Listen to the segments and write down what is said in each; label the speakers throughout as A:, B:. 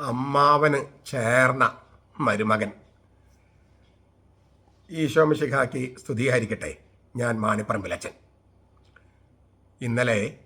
A: അമ്മാവന് ചേർന്ന മരുമകൻ. ഈശോമിശിഖാക്ക് സ്തുതിയായിരിക്കട്ടെ. ഞാൻ മാനിപ്പറമ്പിലച്ചൻ ഇന്നലെ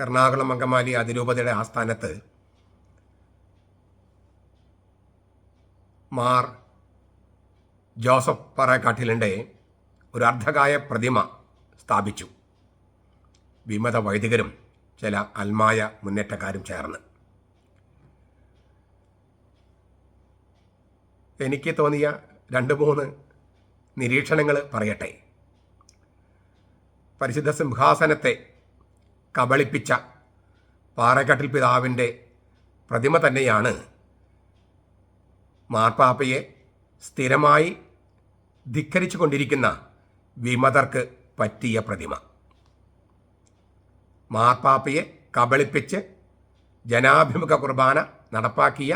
A: എറണാകുളം അങ്കമാലി അതിരൂപതയുടെ ആസ്ഥാനത്ത് മാർ ജോസഫ് പറക്കാട്ടിലിന്റെ ഒരു അർദ്ധകായ പ്രതിമ സ്ഥാപിച്ചു. വിമത വൈദികരും ചില അൽമായ മുന്നേറ്റക്കാരും ചേർന്ന്. എനിക്ക് തോന്നിയ രണ്ട് മൂന്ന് നിരീക്ഷണങ്ങൾ പറയട്ടെ. പരിശുദ്ധ സിംഹാസനത്തെ കബളിപ്പിച്ച പാറക്കാട്ടിൽ പിതാവിന്റെ പ്രതിമ തന്നെയാണ് മാർപ്പാപ്പയെ സ്ഥിരമായി ധിക്കരിച്ചു കൊണ്ടിരിക്കുന്ന വിമതർക്ക് പറ്റിയ പ്രതിമ. മാർപ്പാപ്പയെ കബളിപ്പിച്ച് ജനാഭിമുഖ കുർബാന നടപ്പാക്കിയ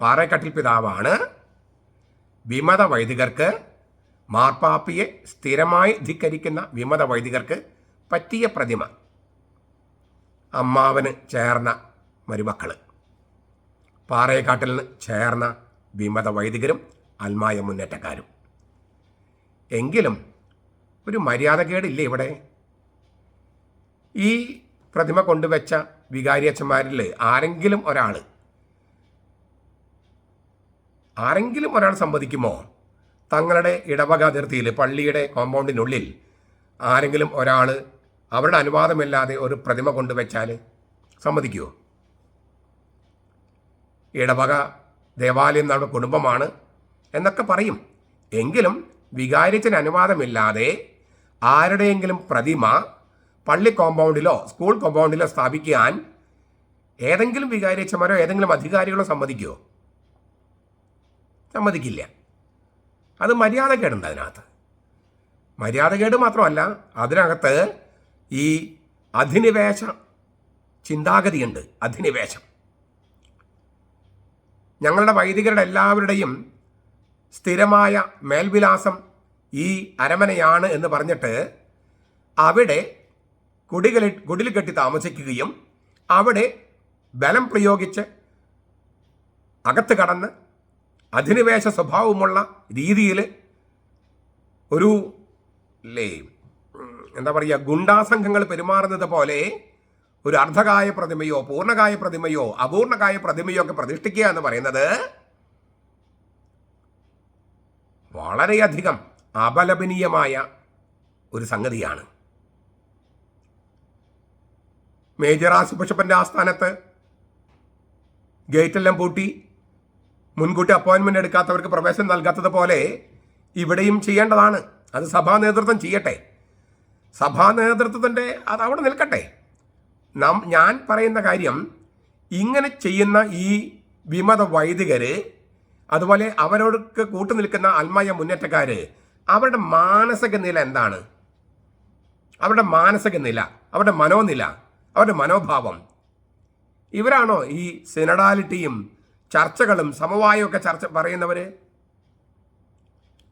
A: പാറക്കട്ടിൽ പിതാവാണ് വിമത വൈദികർക്ക് മാർപ്പാപ്പിയെ സ്ഥിരമായി ധിക്കരിക്കുന്ന വിമത വൈദികർക്ക് പറ്റിയ പ്രതിമ. അമ്മാവന് ചേർന്ന മരുമക്കൾ. പാറയക്കാട്ടിലിന് ചേർന്ന വിമത വൈദികരും അൽമായ മുന്നേറ്റക്കാരും. എങ്കിലും ഒരു മര്യാദകേടില്ലേ ഇവിടെ? ഈ പ്രതിമ കൊണ്ടുവച്ച വികാരിയച്ഛന്മാരിൽ ആരെങ്കിലും ഒരാൾ ആരെങ്കിലും ഒരാൾ സമ്മതിക്കുമോ? തങ്ങളുടെ ഇടവക അതിർത്തിയിൽ പള്ളിയുടെ കോമ്പൗണ്ടിനുള്ളിൽ ആരെങ്കിലും ഒരാൾ അവരുടെ അനുവാദമില്ലാതെ ഒരു പ്രതിമ കൊണ്ടുവച്ചാൽ സമ്മതിക്കുമോ ഇടവക ദേവാലയം നമ്മുടെ കുടുംബമാണ് എന്നൊക്കെ പറയും. എങ്കിലും വികാരിച്ചന് അനുവാദമില്ലാതെ ആരുടെയെങ്കിലും പ്രതിമ പള്ളി കോമ്പൗണ്ടിലോ സ്കൂൾ കോമ്പൗണ്ടിലോ സ്ഥാപിക്കാൻ ഏതെങ്കിലും വികാരിച്ചമാരോ ഏതെങ്കിലും അധികാരികളോ സമ്മതിക്കുമോ സമ്മതിക്കില്ല. അത് മര്യാദക്കേടുണ്ട് അതിനകത്ത്. മര്യാദക്കേട് മാത്രമല്ല അതിനകത്ത് ഈ അധിനിവേശ ചിന്താഗതിയുണ്ട് അധിനിവേശം. ഞങ്ങളുടെ വൈദികരുടെ എല്ലാവരുടെയും സ്ഥിരമായ മേൽവിലാസം ഈ അരമനയാണ് എന്ന് പറഞ്ഞിട്ട് അവിടെ കുടികളി കുടിൽ കെട്ടി താമസിക്കുകയും അവിടെ ബലം പ്രയോഗിച്ച് അകത്ത് കടന്ന് അധിനിവേശ സ്വഭാവമുള്ള രീതിയിൽ ഒരു ലേ എന്താ പറയുക ഗുണ്ടാസംഘങ്ങൾ പെരുമാറുന്നത് പോലെ ഒരു അർദ്ധകായ പ്രതിമയോ പൂർണകായ പ്രതിമയോ അപൂർണകായ പ്രതിമയോ ഒക്കെ പ്രതിഷ്ഠിക്കുക എന്ന് പറയുന്നത് വളരെയധികം അപലപനീയമായ ഒരു സംഗതിയാണ്. മേജർ ആസിഫ് ബിഷപ്പിന്റെ ആസ്ഥാനത്ത് ഗേറ്റെല്ലാം പൂട്ടി. മുൻകൂട്ടി അപ്പോയിൻമെന്റ് എടുക്കാത്തവർക്ക് പ്രവേശനം നൽകാത്തതുപോലെ ഇവിടെയും ചെയ്യേണ്ടതാണ്. അത് സഭാ നേതൃത്വം ചെയ്യട്ടെ. സഭാ നേതൃത്വത്തിന്റെ അത് അവിടെ നിൽക്കട്ടെ. നാം ഞാൻ പറയുന്ന കാര്യം ഇങ്ങനെ ചെയ്യുന്ന ഈ വിമത വൈദികർ അതുപോലെ അവരോടൊക്കെ കൂട്ടു നിൽക്കുന്ന മുന്നേറ്റക്കാർ അവരുടെ മാനസിക നില എന്താണ്? അവരുടെ മാനസിക നില അവരുടെ മനോനില അവരുടെ മനോഭാവം. ഇവരാണോ ഈ സിനഡാലിറ്റിയും ചർച്ചകളും സമവായമൊക്കെ ചർച്ച പറയുന്നവര്?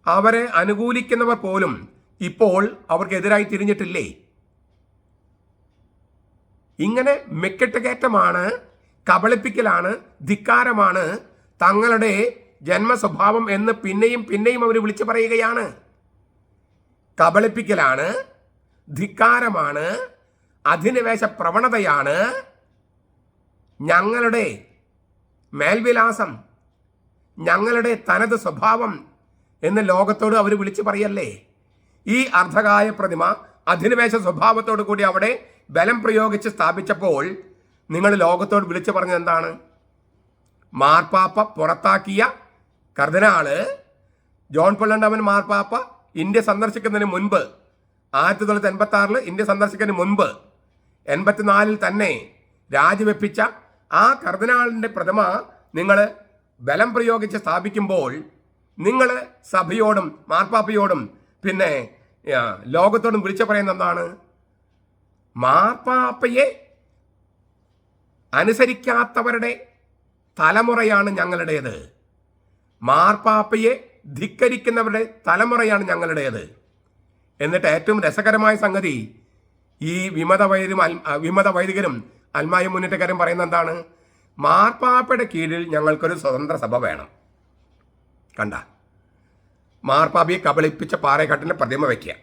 A: അവരെ അനുകൂലിക്കുന്നവർ പോലും ഇപ്പോൾ അവർക്കെതിരായി തിരിഞ്ഞിട്ടില്ലേ? ഇങ്ങനെ മെക്കെട്ട് കയറ്റമാണ് കബളിപ്പിക്കലാണ് ധിക്കാരമാണ് തങ്ങളുടെ ജന്മസ്വഭാവം എന്ന് പിന്നെയും പിന്നെയും അവർ വിളിച്ചു പറയുകയാണ്. കബളിപ്പിക്കലാണ് ധിക്കാരമാണ് അധിനിവേശ പ്രവണതയാണ് ഞങ്ങളുടെ മേൽവിലാസം ഞങ്ങളുടെ തനത് സ്വഭാവം എന്ന് ലോകത്തോട് അവർ വിളിച്ചു പറയല്ലേ? ഈ അർദ്ധകായ പ്രതിമ അധിനിവേശ സ്വഭാവത്തോടു കൂടി അവിടെ ബലം പ്രയോഗിച്ച് സ്ഥാപിച്ചപ്പോൾ നിങ്ങൾ ലോകത്തോട് വിളിച്ചു പറഞ്ഞത് എന്താണ്? മാർപ്പാപ്പ പുറത്താക്കിയ കർദിനാൾ ജോൺ പൊള്ളണ്ടവൻ മാർപ്പാപ്പ ഇന്ത്യ സന്ദർശിക്കുന്നതിന് മുൻപ് ആയിരത്തി തൊള്ളായിരത്തി എൺപത്തി ആറിൽ ഇന്ത്യ സന്ദർശിക്കുന്നതിന് മുൻപ് എൺപത്തിനാലിൽ തന്നെ രാജിവെപ്പിച്ച ആ കർദിനാളിന്റെ പ്രതിമ നിങ്ങൾ ബലം പ്രയോഗിച്ച് സ്ഥാപിക്കുമ്പോൾ നിങ്ങൾ സഭയോടും മാർപ്പാപ്പയോടും പിന്നെ ലോകത്തോടും വിളിച്ചു പറയുന്ന എന്താണ്? മാർപ്പാപ്പയെ അനുസരിക്കാത്തവരുടെ തലമുറയാണ് ഞങ്ങളുടേത്. മാർപ്പാപ്പയെ ധിക്കരിക്കുന്നവരുടെ തലമുറയാണ് ഞങ്ങളുടേത്. എന്നിട്ട് ഏറ്റവും രസകരമായ സംഗതി ഈ വിമത വൈദ്യരും വിമത വൈദികരും അൽമായ മുന്നേറ്റക്കാരൻ പറയുന്ന എന്താണ്? മാർപ്പാപ്പയുടെ കീഴിൽ ഞങ്ങൾക്കൊരു സ്വതന്ത്ര സഭ വേണം. കണ്ട? മാർപ്പാപ്പയെ കബളിപ്പിച്ച പാറേക്കാട്ടിന്റെ പ്രതിമ വയ്ക്കുക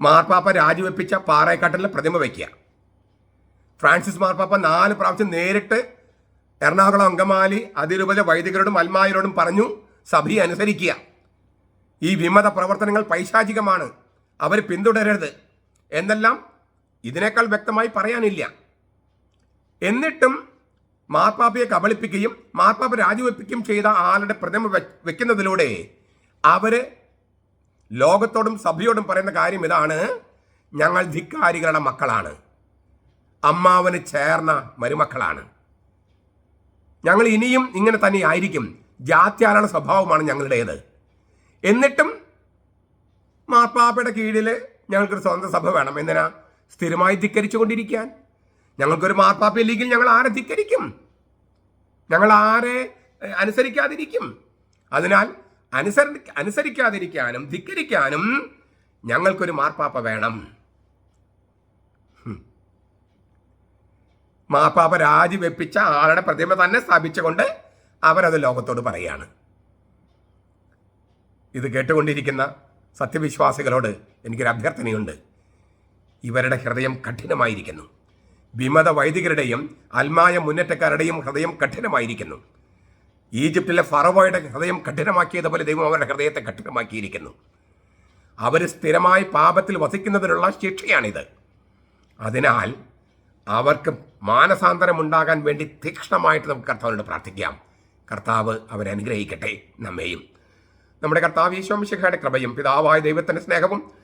A: മാർപ്പാപ്പ രാജിവെപ്പിച്ച പാറേക്കാട്ടിലെ പ്രതിമ വയ്ക്കുക ഫ്രാൻസിസ് മാർപ്പാപ്പ നാല് പ്രാവശ്യം നേരിട്ട് എറണാകുളം അങ്കമാലി അതിരൂപത വൈദികരോടും അൽമായരോടും പറഞ്ഞു സഭയെ അനുസരിക്കുക. ഈ വിമത പ്രവർത്തനങ്ങൾ പൈശാചികമാണ്. അവർ പിന്തുടരരുത്. എന്നെല്ലാം ഇതിനേക്കാൾ വ്യക്തമായി പറയാനില്ല. എന്നിട്ടും മാർപ്പാപ്പയെ കബളിപ്പിക്കുകയും മാർപ്പാപ്പ രാജിവെപ്പിക്കുകയും ചെയ്ത ആളുടെ പ്രതിമ വെക്കുന്നതിലൂടെ അവർ ലോകത്തോടും സഭയോടും പറയുന്ന കാര്യം ഇതാണ്. ഞങ്ങൾ ധിക്കാരികളുടെ മക്കളാണ്. അമ്മാവന് ചേർന്ന മരുമക്കളാണ്. ഞങ്ങൾ ഇനിയും ഇങ്ങനെ തന്നെ ആയിരിക്കും. ജാത്യാലാണ് സ്വഭാവമാണ് ഞങ്ങളുടേത്. എന്നിട്ടും മാർപ്പാപ്പയുടെ കീഴിൽ ഞങ്ങൾക്കൊരു സ്വന്തം സഭ വേണം. എന്തിനാ? സ്ഥിരമായി ധിക്കരിച്ചു കൊണ്ടിരിക്കാൻ ഞങ്ങൾക്കൊരു മാർപ്പാപ്പ ഇല്ലെങ്കിൽ ഞങ്ങൾ ആരെ ധിക്കരിക്കും? ഞങ്ങൾ ആരെ അനുസരിക്കാതിരിക്കും? അതിനാൽ അനുസരി അനുസരിക്കാതിരിക്കാനും ധിക്കരിക്കാനും ഞങ്ങൾക്കൊരു മാർപ്പാപ്പ വേണം. മാർപ്പാപ്പ രാജിവെപ്പിച്ച ആളുടെ പ്രതിമ തന്നെ സ്ഥാപിച്ചുകൊണ്ട് അവരത് ലോകത്തോട് പറയാണ്. ഇത് കേട്ടുകൊണ്ടിരിക്കുന്ന സത്യവിശ്വാസികളോട് എനിക്കൊരു അഭ്യർത്ഥനയുണ്ട്. ഇവരുടെ ഹൃദയം കഠിനമായിരിക്കുന്നു. വിമത വൈദികരുടെയും അൽമായ മുന്നേറ്റക്കാരുടെയും ഹൃദയം കഠിനമായിരിക്കുന്നു. ഈജിപ്തിലെ ഫറവോയുടെ ഹൃദയം കഠിനമാക്കിയതുപോലെ ദൈവം അവരുടെ ഹൃദയത്തെ കഠിനമാക്കിയിരിക്കുന്നു. അവർ സ്ഥിരമായി പാപത്തിൽ വസിക്കുന്നതിനുള്ള ശിക്ഷയാണിത്. അതിനാൽ അവർക്ക് മാനസാന്തരം ഉണ്ടാകാൻ വേണ്ടി തീക്ഷ്ണമായിട്ട് നമുക്ക് കർത്താവിനോട് പ്രാർത്ഥിക്കാം. കർത്താവ് അവരെ അനുഗ്രഹിക്കട്ടെ നമ്മെയും. നമ്മുടെ കർത്താവ് ഈശോമിശിഖയുടെ കൃപയും പിതാവായ ദൈവത്തിന്റെ സ്നേഹവും